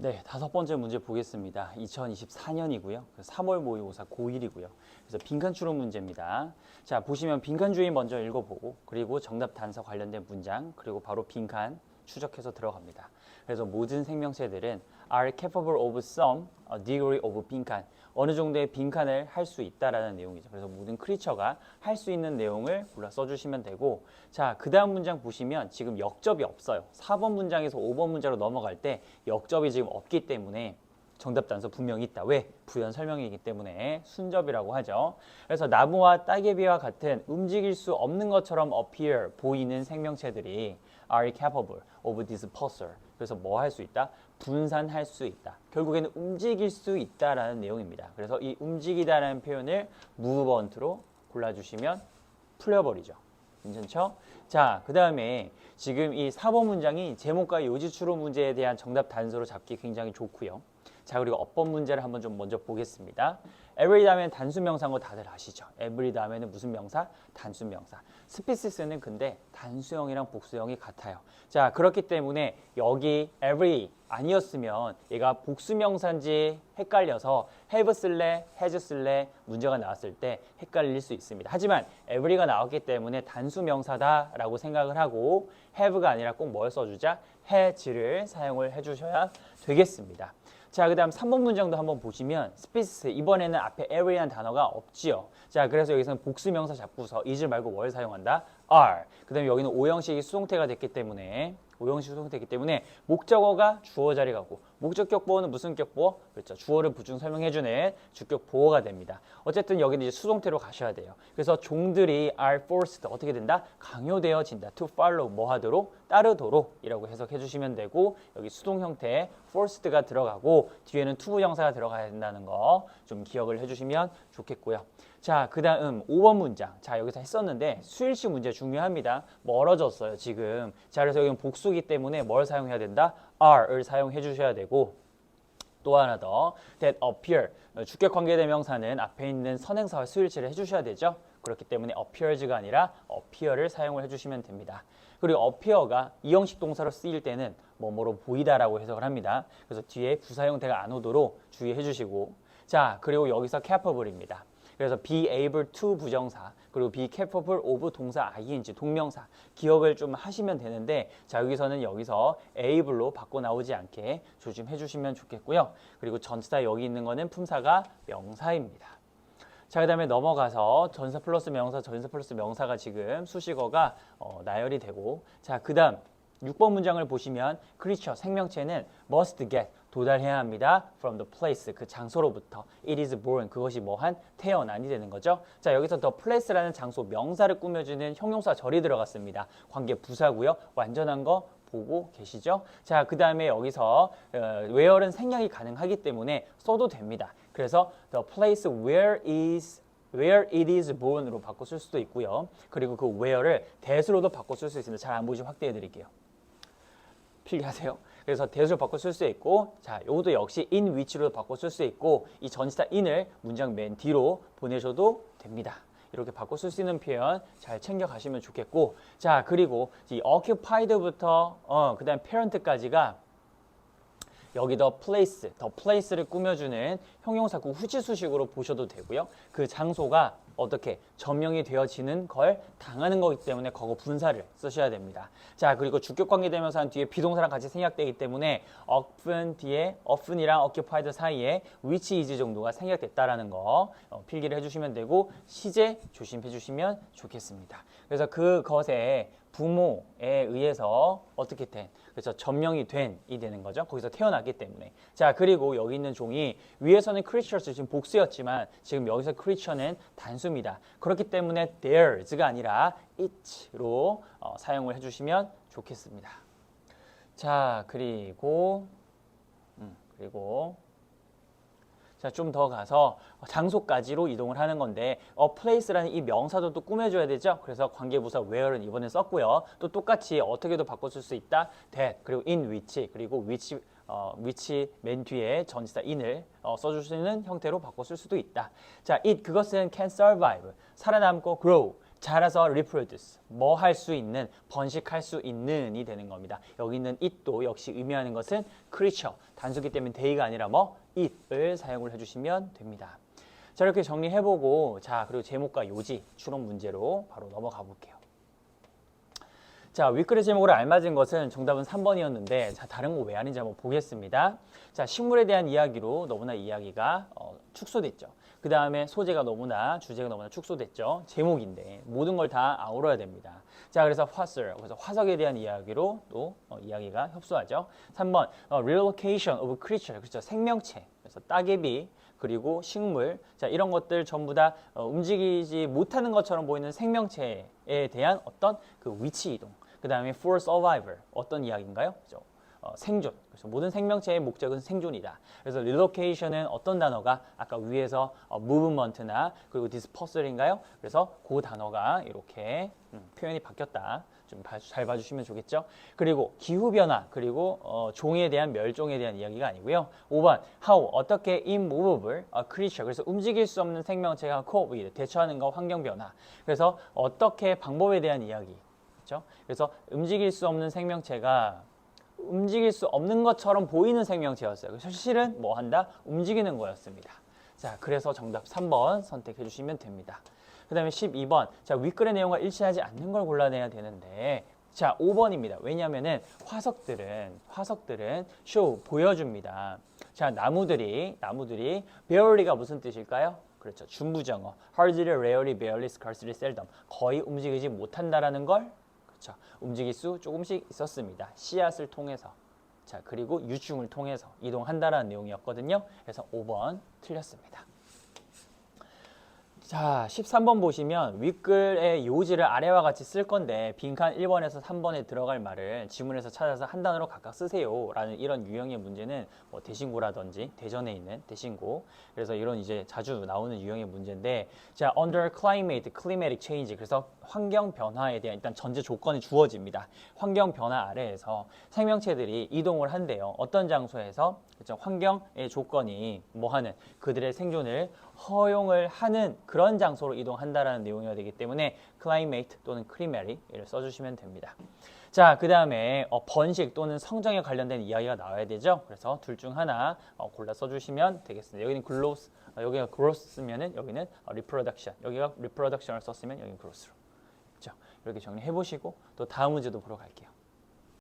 네, 다섯 번째 문제 보겠습니다. 2024년이고요. 3월 모의고사 고1이고요. 그래서 빈칸 추론 문제입니다. 자, 보시면 빈칸 주의 먼저 읽어보고 그리고 정답 단서 관련된 문장 그리고 바로 빈칸 추적해서 들어갑니다. 그래서 모든 생명체들은 are capable of some degree of 빈칸 어느 정도의 빈칸을 할 수 있다라는 내용이죠. 그래서 모든 크리처가 할 수 있는 내용을 골라 써주시면 되고 자, 그 다음 문장 보시면 지금 역접이 없어요. 4번 문장에서 5번 문자로 넘어갈 때 역접이 지금 없기 때문에 정답 단서 분명히 있다. 왜? 부연 설명이기 때문에 순접이라고 하죠. 그래서 나무와 따개비와 같은 움직일 수 없는 것처럼 appear 보이는 생명체들이 are capable of dispersal. 그래서 뭐 할 수 있다? 분산할 수 있다. 결국에는 움직일 수 있다라는 내용입니다. 그래서 이 움직이다라는 표현을 movement로 골라주시면 풀려버리죠. 괜찮죠? 자, 그 다음에 지금 이 4번 문장이 제목과 요지 추론 문제에 대한 정답 단서로 잡기 굉장히 좋고요. 자, 그리고 어법 문제를 한번 좀 먼저 보겠습니다. every 다음에는 단수 명사인 거 다들 아시죠? every 다음에는 무슨 명사? 단수 명사. 스피시스는 근데 단수형이랑 복수형이 같아요. 자, 그렇기 때문에 여기 every 아니었으면 얘가 복수 명사인지 헷갈려서 have 쓸래, has 쓸래 문제가 나왔을 때 헷갈릴 수 있습니다. 하지만 every가 나왔기 때문에 단수 명사다라고 생각을 하고 have가 아니라 꼭 뭘 써주자? has를 사용을 해주셔야 되겠습니다. 자, 그 다음 3번 문장도 한번 보시면 species 이번에는 앞에 area라는 단어가 없지요. 자, 그래서 여기서는 복수 명사 잡고서 is 말고 뭘 사용한다? are. 그 다음에 여기는 오형식이 수동태가 됐기 때문에 오형식 수동태이기 때문에 목적어가 주어 자리 가고 목적격 보어는 무슨 격 보어? 그렇죠. 주어를 부중 설명해주는 주격 보어가 됩니다. 어쨌든 여기는 이제 수동태로 가셔야 돼요. 그래서 종들이 are forced 어떻게 된다? 강요되어진다. to follow 뭐 하도록? 따르도록 이라고 해석해 주시면 되고 여기 수동 형태 forced가 들어가고 뒤에는 to 부정사가 들어가야 된다는 거 좀 기억을 해주시면 좋겠고요. 자, 그 다음 5번 문장. 자, 여기서 했었는데 수일식 문제 중요합니다. 멀어졌어요, 지금. 자, 그래서 여기는 복수 기 때문에 뭘 사용해야 된다? are을 사용해 주셔야 되고 또 하나 더 that appear 주격 관계 대명사는 앞에 있는 선행사와 수일치를 해주셔야 되죠. 그렇기 때문에 appears가 아니라 appear를 사용을 해주시면 됩니다. 그리고 appear가 이형식 동사로 쓰일 때는 뭐뭐로 보이다라고 해석을 합니다. 그래서 뒤에 부사 형태가 안 오도록 주의해 주시고 자 그리고 여기서 capable입니다. 그래서 be able to 부정사 그리고 be capable of 동사 ing 동명사 기억을 좀 하시면 되는데 자 여기서는 여기서 able로 바꿔 나오지 않게 조심해 주시면 좋겠고요. 그리고 전치사 여기 있는 거는 품사가 명사입니다. 자, 그 다음에 넘어가서 전사 플러스 명사, 전사 플러스 명사가 지금 수식어가 어, 나열이 되고 자, 그 다음 6번 문장을 보시면 creature, 생명체는 must get, 도달해야 합니다. from the place, 그 장소로부터. it is born, 그것이 뭐한 태어난이 되는 거죠. 자, 여기서 the place라는 장소, 명사를 꾸며주는 형용사 절이 들어갔습니다. 관계 부사고요. 완전한 거 보고 계시죠? 자, 그 다음에 여기서 어, where은 생략이 가능하기 때문에 써도 됩니다. 그래서 the place where is where it is born으로 바꿔 쓸 수도 있고요. 그리고 그 where를 that으로도 바꿔 쓸 수 있습니다. 잘 안 보이시면 확대해 드릴게요. 필기하세요. 그래서 that으로 바꿔 쓸 수 있고 자, 요것도 역시 in which로 바꿔 쓸 수 있고 이 전치사 in을 문장 맨 뒤로 보내셔도 됩니다. 이렇게 바꿔 쓸 수 있는 표현 잘 챙겨 가시면 좋겠고 자, 그리고 이 occupied부터 어, 그 다음 parent까지가 여기 더 place, 더 place를 꾸며주는 형용사구 후지수식으로 보셔도 되고요. 그 장소가 어떻게 점령이 되어지는 걸 당하는 거기 때문에 거거 분사를 쓰셔야 됩니다. 자 그리고 주격관계 대명사는 뒤에 비동사랑 같이 생략되기 때문에 often 뒤에 often이랑 occupied 사이에 which is 정도가 생략됐다라는 거 어, 필기를 해주시면 되고 시제 조심해 주시면 좋겠습니다. 그래서 그것에 부모에 의해서 어떻게 된 그래서 점령이 된이 되는 거죠. 거기서 태어났기 때문에. 자, 그리고 여기 있는 종이 위에서는 creatures 지금 복수였지만 지금 여기서 creature는 단 수입니다. 그렇기 때문에 theirs가 아니라 it로 어, 사용을 해주시면 좋겠습니다. 자, 그리고 음, 그리고 자, 좀 더 가서 장소까지로 이동을 하는 건데 a place라는 이 명사도 또 꾸며줘야 되죠. 그래서 관계부사 where는 이번에 썼고요. 또 똑같이 어떻게도 바꿔줄 수 있다. that 그리고 in which 그리고 which 어, which 맨 뒤에 전치사 in을 어, 써줄 수 있는 형태로 바꿔 쓸 수도 있다. 자, it 그것은 can survive 살아남고 grow 자라서 reproduce 뭐 할 수 있는 번식할 수 있는이 되는 겁니다. 여기 있는 it도 역시 의미하는 것은 creature 단수기 때문에 they가 아니라 뭐 it을 사용을 해주시면 됩니다. 자 이렇게 정리해보고 자 그리고 제목과 요지 추론 문제로 바로 넘어가 볼게요. 자 윗글의 제목으로 알맞은 것은 정답은 3번이었는데 자 다른 거 왜 아닌지 한번 보겠습니다. 자 식물에 대한 이야기로 너무나 이야기가 어, 축소됐죠. 그 다음에 소재가 너무나 주제가 너무나 축소됐죠. 제목인데 모든 걸 다 아우러야 됩니다. 자 그래서 화술 그래서 화석에 대한 이야기로 또 어, 이야기가 협소하죠. 3번 어, relocation of creature 그렇죠 생명체 그래서 따개비 그리고 식물 자 이런 것들 전부 다 어, 움직이지 못하는 것처럼 보이는 생명체에 대한 어떤 그 위치 이동 그 다음에 for survival 어떤 이야기인가요? 그죠? 어, 생존. 그래서 모든 생명체의 목적은 생존이다. 그래서 relocation은 어떤 단어가 아까 위에서 어, movement나 그리고 dispersal인가요? 그래서 그 단어가 이렇게 음, 표현이 바뀌었다. 좀 잘 봐주시면 좋겠죠. 그리고 기후 변화 그리고 어, 종에 대한 멸종에 대한 이야기가 아니고요. 5번 how 어떻게 immovable a creature 그래서 움직일 수 없는 생명체가 cope with 대처하는 거 환경 변화. 그래서 어떻게 방법에 대한 이야기. 그렇죠? 그래서 움직일 수 없는 생명체가 움직일 수 없는 것처럼 보이는 생명체였어요. 실은 뭐 한다? 움직이는 거였습니다. 자, 그래서 정답 3번 선택해 주시면 됩니다. 그 다음에 12번. 자, 윗글의 내용과 일치하지 않는 걸 골라내야 되는데, 자, 5번입니다. 왜냐면은 화석들은, 화석들은 쇼, 보여줍니다. 자, 나무들이, 나무들이, barely가 무슨 뜻일까요? 그렇죠. 중부정어. hardly, rarely, barely, scarcely, seldom. 거의 움직이지 못한다라는 걸 그렇죠. 움직일 수 조금씩 있었습니다. 씨앗을 통해서. 자, 그리고 유충을 통해서 이동한다라는 내용이었거든요. 그래서 5번 틀렸습니다. 자, 13번 보시면 윗글의 요지를 아래와 같이 쓸 건데 빈칸 1번에서 3번에 들어갈 말을 지문에서 찾아서 한 단어로 각각 쓰세요 라는 이런 유형의 문제는 뭐 대신고라든지 대전에 있는 대신고 그래서 이런 이제 자주 나오는 유형의 문제인데 자, under climate, climatic change 그래서 환경 변화에 대한 일단 전제 조건이 주어집니다. 환경 변화 아래에서 생명체들이 이동을 한대요. 어떤 장소에서 그렇죠? 환경의 조건이 뭐 하는 그들의 생존을 허용을 하는 그런 장소로 이동한다라는 내용이어야 되기 때문에 climate 또는 climatic을 써주시면 됩니다. 자, 그 다음에 어, 번식 또는 성장에 관련된 이야기가 나와야 되죠. 그래서 둘 중 하나 어, 골라 써주시면 되겠습니다. 여기는 growth, 어, 여기가 growth 쓰면은 여기는 어, reproduction, 여기가 reproduction을 썼으면 여기는 growth로. 그렇죠? 이렇게 정리해 보시고 또 다음 문제도 보러 갈게요.